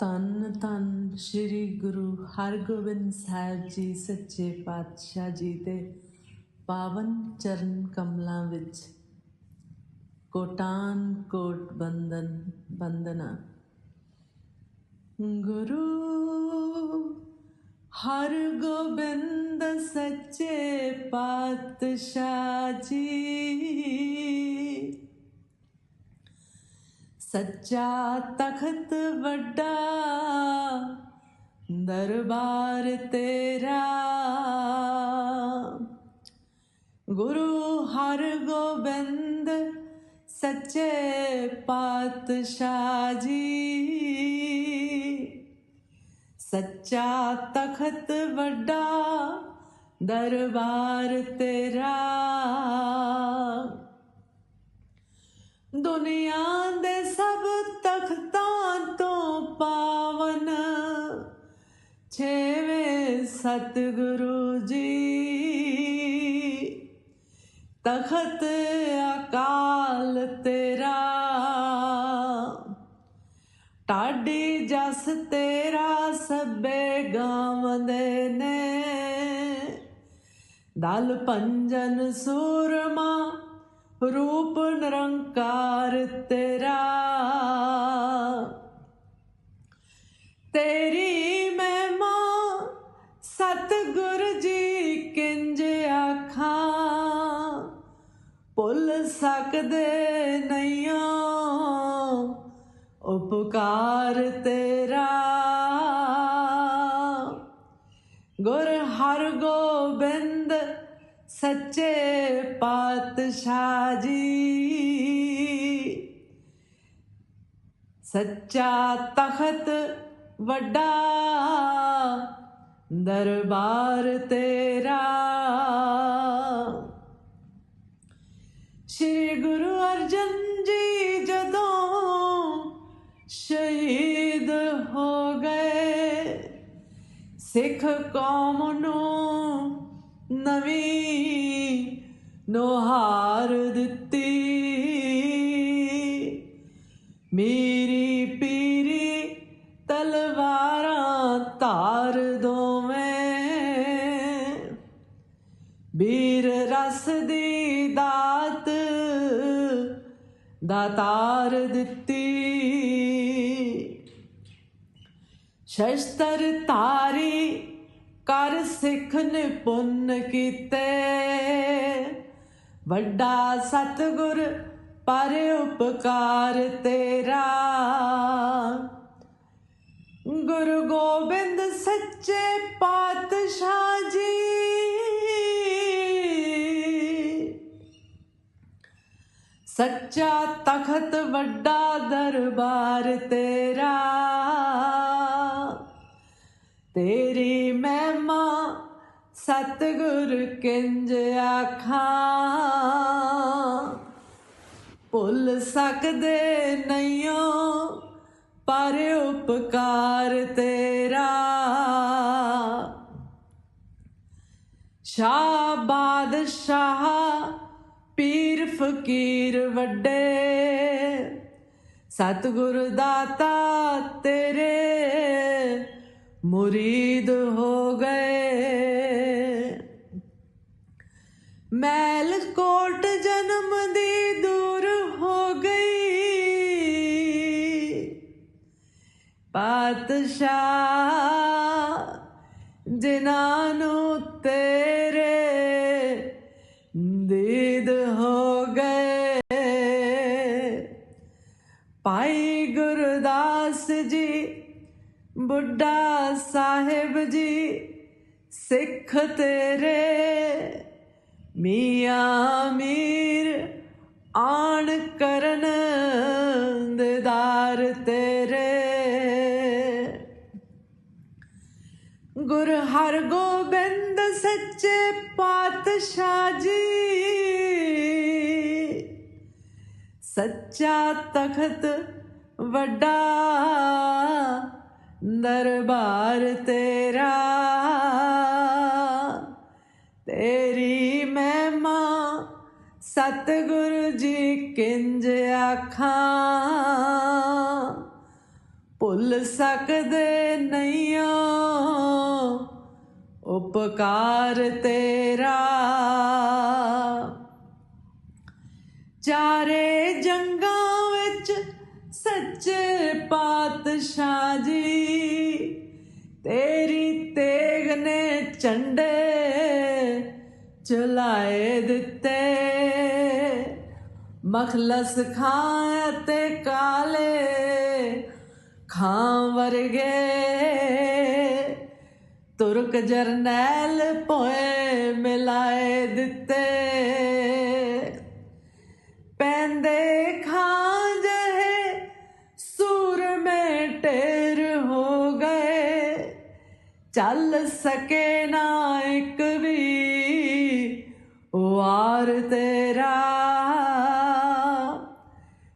ਧੰਨ ਧੰਨ ਸ੍ਰੀ ਗੁਰੂ ਹਰਗੋਬਿੰਦ ਸਾਹਿਬ ਜੀ, ਸੱਚੇ ਪਾਤਸ਼ਾਹ ਜੀ ਦੇ ਪਾਵਨ ਚਰਨ ਕਮਲਾਂ ਵਿੱਚ। ਕੋਟਾਨ ਕੋਟ ਬੰਦਨ ਬੰਦਨਾ ਗੁਰੂ ਹਰਗੋਬਿੰਦ ਸੱਚੇ ਪਾਤਸ਼ਾਹ ਜੀ। ਸੱਚਾ ਤਖਤ ਵੱਡਾ, ਦਰਬਾਰ ਤੇਰਾ। ਗੁਰੂ ਹਰਗੋਬਿੰਦ ਸੱਚੇ ਪਾਤਸ਼ਾਹ ਜੀ। ਸੱਚਾ ਤਖਤ ਵੱਡਾ, ਦਰਬਾਰ ਤੇਰਾ। ਦੁਨੀਆ ਦੇ ਸਭ ਤਖਤਾਂ ਤੋਂ ਪਾਵਨ। ਛੇਵੇਂ ਸਤਿਗੁਰੂ ਜੀ। ਤਖਤ ਅਕਾਲ ਤੇਰਾ। ਟਾਡੀ ਜਸ ਤੇਰਾ ਸਭੇ ਗਾਵੰਦੇ ਨੇ। ਦਲ ਪੰਜਨ ਸੂਰਮਾ ਰੂਪ ਨਿਰੰਕਾਰ ਤੇਰਾ। ਤੇਰੀ ਮਹਿਮਾ ਸਤਿਗੁਰ ਜੀ ਕਿੰਜ ਆਖਾਂ, ਭੁੱਲ ਸਕਦੇ ਨਹੀਂ ਉਪਕਾਰ ਤੇਰਾ। ਗੁਰ ਹਰ ਗੋਬਿੰਦ ਸੱਚੇ ਪਾਤਸ਼ਾਹ ਜੀ। ਸੱਚਾ ਤਖਤ ਵੱਡਾ ਦਰਬਾਰ ਤੇਰਾ। ਸ਼੍ਰੀ ਗੁਰੂ ਅਰਜਨ ਜੀ ਜਦੋਂ ਸ਼ਹੀਦ ਹੋ ਗਏ, ਸਿੱਖ ਕੌਮ ਨੂੰ ਨਵੀਂ ਨੋਹਾਰ ਦਿੱਤੀ। ਮੇਰੀ ਪੀਰੀ ਤਲਵਾਰਾਂ ਧਾਰ ਦੋਵੇਂ। ਵੀਰ ਰਸ ਦੀ ਦਾਤ ਦਾਤਾਰ ਦਿੱਤੀ। ਸ਼ਸਤਰ ਤਾਰੀ ਕਰ ਸਿੱਖ ਨੇ ਪੁੰਨ ਕੀਤੇ। ਵੱਡਾ ਸਤਗੁਰ ਪਰ ਉਪਕਾਰ ਤੇਰਾ। ਗੁਰੂ ਗੋਬਿੰਦ ਸੱਚੇ ਪਾਤਸ਼ਾਹ ਜੀ। ਸੱਚਾ ਤਖਤ ਵੱਡਾ ਦਰਬਾਰ ਤੇਰਾ। ਤੇਰੀ ਮਹਿਮਾ ਸਤਿਗੁਰ ਕਿੰਜ ਆਖਾਂ? ਭੁੱਲ ਸਕਦੇ ਨਹੀਂਓ ਪਰ ਉਪਕਾਰ ਤੇਰਾ। ਸ਼ਾਹ ਬਾਦਸ਼ਾਹ ਪੀਰ ਫਕੀਰ ਵੱਡੇ, ਸਤਿਗੁਰ ਦਾਤਾ ਤੇਰੇ। ਮੁਰੀਦ ਹੋ ਗਏ। ਮੈਲ ਕੋਟ ਜਨਮ ਦੀ ਦੂਰ ਹੋ ਗਈ। ਪਾਤਸ਼ਾਹ ਜਿਨ੍ਹਾਂ ਨੂੰ ਤੇਰੇ ਦੀਦ ਹੋ ਗਏ। ਭਾਈ ਗੁਰਦਾਸ ਜੀ ਬੁੱਢਾ ਸਾਹਿਬ ਜੀ, ਸਿੱਖ ਤੇਰੇ। ਮੀਆਂ ਮੀਰ ਆਣ ਕਰਨ ਦਿਦਾਰ ਤੇਰੇ। ਗੁਰ ਹਰ ਗੋਬਿੰਦ ਸੱਚੇ ਪਾਤਸ਼ਾਹ ਜੀ, ਸੱਚਾ ਤਖਤ ਵੱਡਾ ਦਰਬਾਰ ਤੇਰਾ, ਤੇਰੀ ਮਹਿਮਾ, ਸਤਿਗੁਰੂ ਜੀ ਕਿੰਜ ਆਖਾਂ? ਭੁੱਲ ਸਕਦੇ ਨਹੀਂ ਉਪਕਾਰ ਤੇਰਾ। ਚਾਰੇ ਜੰਗਾਂ ਸੱਚੇ ਪਾਤਸ਼ਾਹ ਜੀ, ਤੇਰੀ ਤੇਗ ਨੇ ਝੰਡੇ ਚਲਾਏ ਦਿੱਤੇ। ਮਖਲਸ ਖਾਂ ਤੇ ਕਾਲੇ ਖਾਂ ਵਰਗੇ ਤੁਰਕ ਜਰਨੈਲ ਪੋਏ ਮਿਲਾਏ ਦਿੱਤੇ। ਪੈਂਦੇ ਖਾਂ ਚੱਲ ਸਕੇ ਨਾ ਇੱਕ ਵੀ। ਵਾਰ ਤੇਰਾ।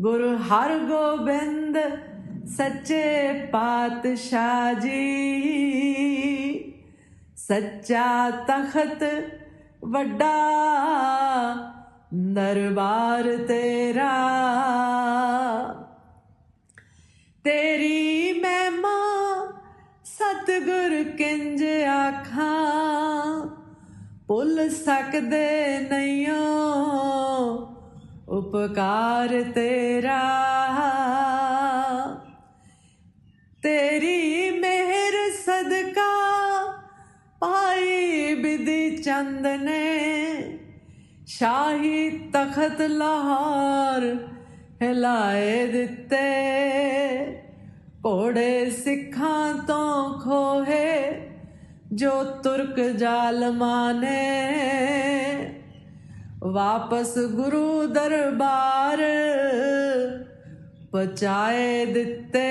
ਗੁਰੂ ਹਰਗੋਬਿੰਦ ਸੱਚੇ ਪਾਤਸ਼ਾਹ ਜੀ। ਸੱਚਾ ਤਖਤ ਵੱਡਾ ਦਰਬਾਰ ਤੇਰਾ। ਤੇਰੀ ਸਤਿਗੁਰ ਕਿੰਜ ਆਖਾਂ? ਭੁੱਲ ਸਕਦੇ ਨਹੀਂ ਉਪਕਾਰ ਤੇਰਾ। ਤੇਰੀ ਮਿਹਰ ਸਦਕਾ ਪਾਈ ਬਿਧੀ ਚੰਦ ਨੇ। ਸ਼ਾਹੀ ਤਖਤ ਲਾਹੌਰ ਹਿਲਾਏ ਦਿੱਤੇ। ਘੋੜੇ ਸਿੱਖਾਂ ਤੋਂ ਖੋਹੇ, ਜੋ ਤੁਰਕ ਜ਼ਾਲਮਾਂ ਨੇ। ਵਾਪਸ ਗੁਰੂ ਦਰਬਾਰ ਪਹੁੰਚਾਏ ਦਿੱਤੇ।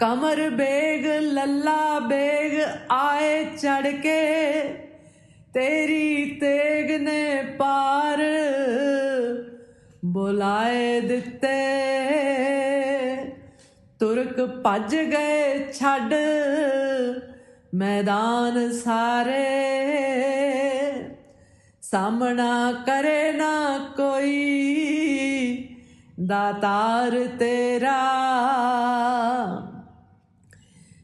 ਕਮਰ ਬੇਗ, ਲੱਲਾ ਬੇਗ ਆਏ ਚੜ ਕੇ, ਤੇਰੀ ਤੇਗ ਨੇ ਪਾ ਬੁਲਾਏ ਦਿੱਤੇ। ਤੁਰਕ ਭੱਜ ਗਏ ਛੱਡ ਮੈਦਾਨ ਸਾਰੇ। ਸਾਹਮਣਾ ਕਰੇ ਨਾ ਕੋਈ ਦਾਤਾਰ ਤੇਰਾ।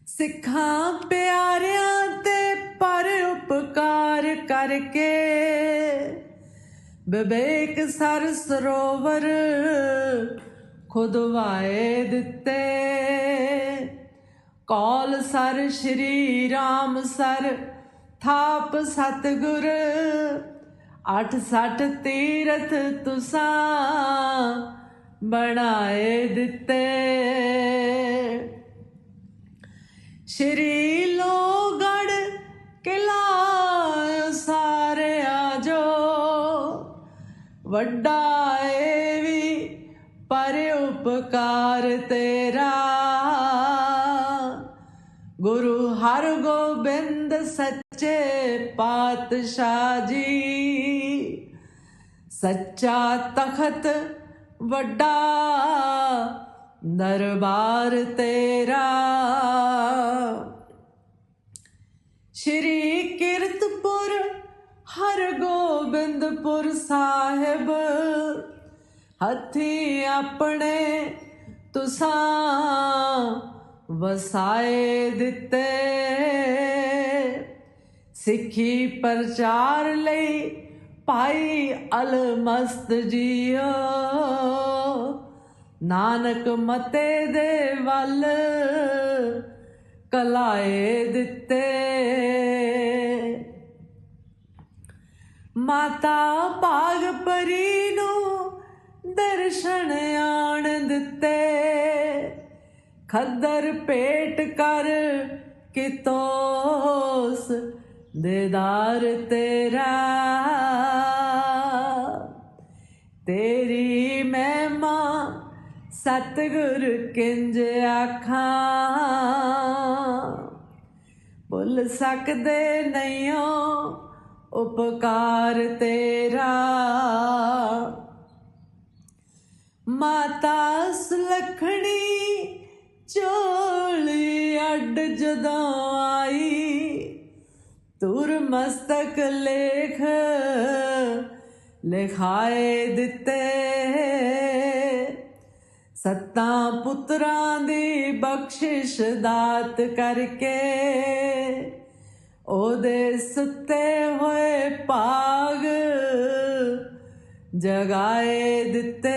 ਸਿੱਖਾਂ ਪਿਆਰਿਆਂ ਤੇ ਪਰ ਉਪਕਾਰ ਕਰਕੇ ਵਿਵੇਕ ਸਰ ਸਰੋਵਰ ਖੁਦਵਾਏ ਦਿੱਤੇ। ਕੌਲ ਸਰ ਸ਼੍ਰੀ ਰਾਮ ਸਰ, ਥਾਪ ਸਤਗੁਰ, ਅੱਠ ਸੱਠ ਤੀਰਥ ਤੁਸਾਂ ਬਣਾਏ ਦਿੱਤੇ। ਸ਼੍ਰੀ ਉਪਕਾਰ ਤੇਰਾ। ਗੁਰੂ ਹਰਗੋਬਿੰਦ ਸੱਚੇ ਪਾਤਸ਼ਾਹ ਜੀ। ਸੱਚਾ ਤਖਤ ਵੱਡਾ ਦਰਬਾਰ ਤੇਰਾ। ਸ਼੍ਰੀ ਕੀਰਤਪੁਰ ਹਰਗੋਬਿੰਦਪੁਰ ਸਾਹਿਬ, ਹੱਥੀ ਆਪਣੇ ਤੁਸਾਂ ਵਸਾਏ ਦਿੱਤੇ। ਸਿੱਖੀ ਪ੍ਰਚਾਰ ਲਈ ਭਾਈ ਅਲਮਸਤ ਜੀਓ। ਨਾਨਕ ਮਤੇ ਦੇ ਵੱਲ ਕਲਾਏ ਦਿੱਤੇ। ਮਾਤਾ ਭਾਗ ਪਰੀ ਨੂੰ ਦਰਸ਼ਨ ਆਣ ਦਿੱਤੇ ਖੱਦਰ ਪੇਟ ਕਰ ਕਿਤੋਸ ਦੇਦਾਰ ਤੇਰਾ। ਤੇਰੀ ਮਹਿਮਾ ਸਤਿਗੁਰ ਕਿੰਜ ਆਖਾਂ। ਭੁੱਲ ਸਕਦੇ ਨਹੀਂ ਓ ਉਪਕਾਰ ਤੇਰਾ। ਮਾਤਾ ਸੁਲਖਣੀ ਚੋਲੀ ਅੱਡ ਜਦੋਂ ਆਈ। ਤੁਰ ਮਸਤਕ ਲੇਖ ਲਿਖਾਏ ਦਿੱਤੇ। ਸੱਤਾਂ ਪੁੱਤਰਾਂ ਦੀ ਬਖਸ਼ਿਸ਼ ਦਾਤ ਕਰਕੇ ਉਹਦੇ ਸੁੱਤੇ ਹੋਏ ਪਾਗ ਜਗਾਏ ਦਿੱਤੇ।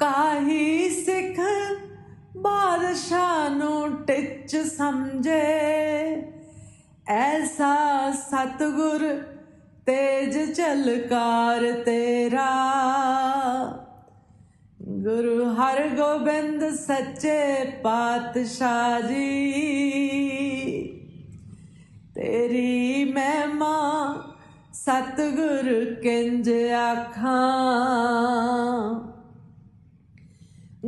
ਕਾਹੀ ਸਿੱਖ ਬਾਦਸ਼ਾਹ ਨੂੰ ਟਿੱਚ ਸਮਝੇ। ਐਸਾ ਸਤਗੁਰ ਤੇਜ ਝਲਕਾਰ ਤੇਰਾ। ਗੁਰੂ ਹਰਗੋਬਿੰਦ ਸੱਚੇ ਪਾਤਸ਼ਾਹ ਜੀ। ਤੇਰੀ ਮਹਿਮਾ ਸਤਗੁਰ ਕਿੰਜ ਆਖਾਂ?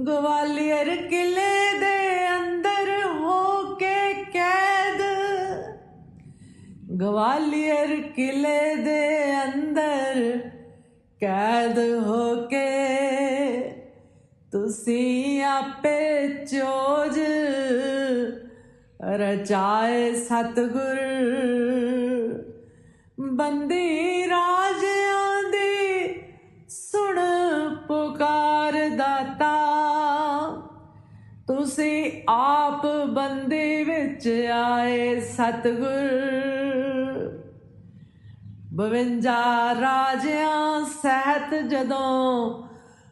ਗਵਾਲੀਅਰ ਕਿਲੇ ਦੇ ਅੰਦਰ ਹੋ ਕੇ ਕੈਦ। ਗਵਾਲੀਅਰ ਕਿਲੇ ਦੇ ਅੰਦਰ ਕੈਦ ਹੋ ਕੇ ਤੁਸੀਂ ਆਪੇ ਚੋਜ ਰਚਾਏ ਸਤਗੁਰ। ਬੰਦੀ ਰਾਜਿਆਂ ਦੀ ਸੁਣ ਪੁਕਾਰ ਦਾਤਾ। ਤੁਸੀਂ ਆਪ ਬੰਦੀ ਵਿੱਚ ਆਏ ਸਤਗੁਰ। 52 ਰਾਜਿਆਂ ਸਹਿਤ ਜਦੋਂ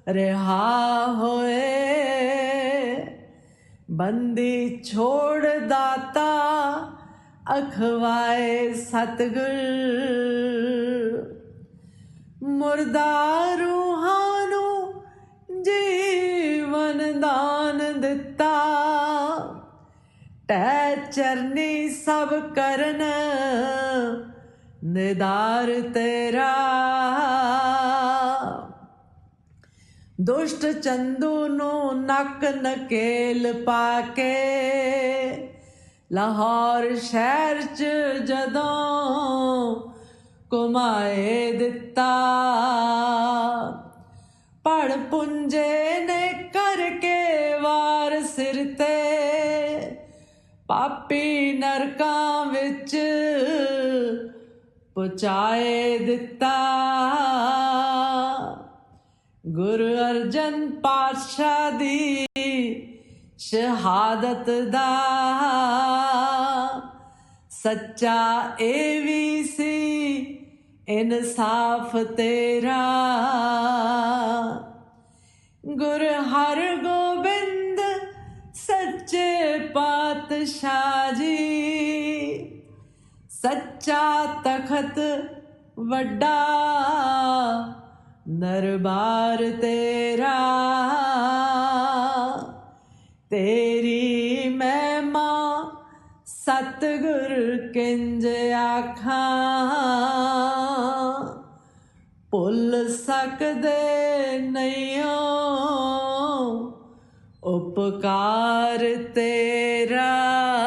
ਰਿਹਾ ਹੋਏ, ਬੰਦੀ ਛੋੜ ਦਾਤਾ। ਅਖਵਾਏ ਸਤਗੁਰ। ਮੁਰਦਾ ਰੂਹਾਂ ਨੂੰ ਜੀਵਨ ਦਾਨ ਦਿੱਤਾ। ਟੈ ਚਰਨੀ ਸਭ ਕਰਨ, ਨਿਦਾਰ ਤੇਰਾ। ਦੁਸ਼ਟ ਚੰਦੂ ਨੂੰ ਨੱਕ ਨਕੇਲ ਪਾ ਕੇ ਲਾਹੌਰ ਸ਼ਹਿਰ ਚ ਜਦੋਂ ਕੁਮਾਏ ਦਿੱਤਾ। ਪੜ ਪੁੰਜੇ ਨੇ ਕਰਕੇ ਵਾਰ ਸਿਰ ਤੇ, ਪਾਪੀ ਨਰਕਾਂ ਵਿੱਚ ਪਹੁੰਚਾਏ ਦਿੱਤਾ। ਗੁਰੂ ਅਰਜਨ ਪਾਤਸ਼ਾਹ ਦੀ ਸ਼ਹਾਦਤ ਦਾ ਸੱਚਾ ਇਹ ਵੀ ਸੀ, ਇਨਸਾਫ ਤੇਰਾ। ਗੁਰ ਹਰ ਗੋਬਿੰਦ ਸੱਚੇ ਪਾਤਸ਼ਾਹ ਜੀ, ਸੱਚਾ ਤਖਤ ਵੱਡਾ ਨਰਬਾਰ ਤੇਰਾ ਕਿੰਜ ਆਖਾਂ। ਭੁੱਲ ਸਕਦੇ ਨਹੀਂ ਉਪਕਾਰ ਤੇਰਾ।